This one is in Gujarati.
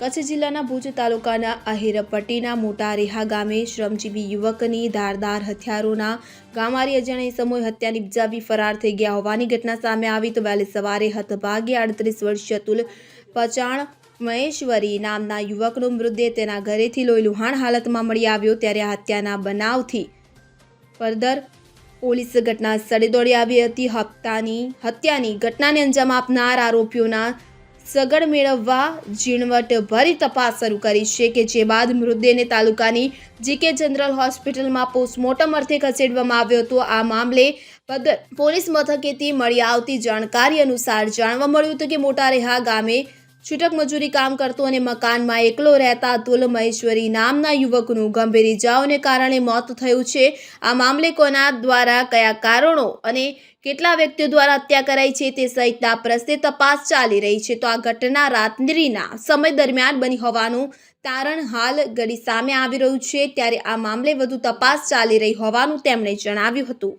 કચ્છ જિલ્લાના ભુજ તાલુકાના અહિરપટ્ટીના મોટા રેહા ગામે શ્રમજીવી યુવકની ધારદાર હથિયારોના ગામારી અજાણી સમૂહ હત્યા નિપજાવી ફરાર થઈ ગયા હોવાની ઘટના સામે આવી તો વહેલી સવારે હતભાગ્ય આડત્રીસ વર્ષીય અતુલ પચાણ મહેશ્વરી નામના યુવકનો મૃતદેહ તેના ઘરેથી લોહી લુહાણ હાલતમાં મળી આવ્યો ત્યારે હત્યાના બનાવથી ફર્ધર પોલીસ ઘટના સ્થળે દોડી આવી હતી. હપ્તાની હત્યાની ઘટનાને અંજામ આપનાર આરોપીઓના સગડ મેળવવા ઝીણવટભરી તપાસ શરૂ કરી છે કે જે બાદ મૃતદેહને તાલુકાની જીકે જનરલ હોસ્પિટલમાં પોસ્ટમોર્ટમ અર્થે ખસેડવામાં આવ્યો હતો. આ મામલે પોલીસ મથકેથી મળી આવતી જાણકારી અનુસાર જાણવા મળ્યું હતું કે મોટા રેહા ગામે છૂટક મજૂરી કામ કરતો અને મકાનમાં એકલો રહેતા અતુલ મહેશ્વરી નામના યુવકનું ગંભીર ઇજાઓને કારણે મોત થયું છે. આ મામલે કોના દ્વારા કયા કારણો અને કેટલા વ્યક્તિઓ દ્વારા હત્યા કરાઈ છે તે સહિતના પ્રશ્ને તપાસ ચાલી રહી છે. તો આ ઘટના રાત્રિના સમય દરમિયાન બની હોવાનું તારણ હાલ ઘડી સામે આવી રહ્યું છે. ત્યારે આ મામલે વધુ તપાસ ચાલી રહી હોવાનું તેમણે જણાવ્યું હતું.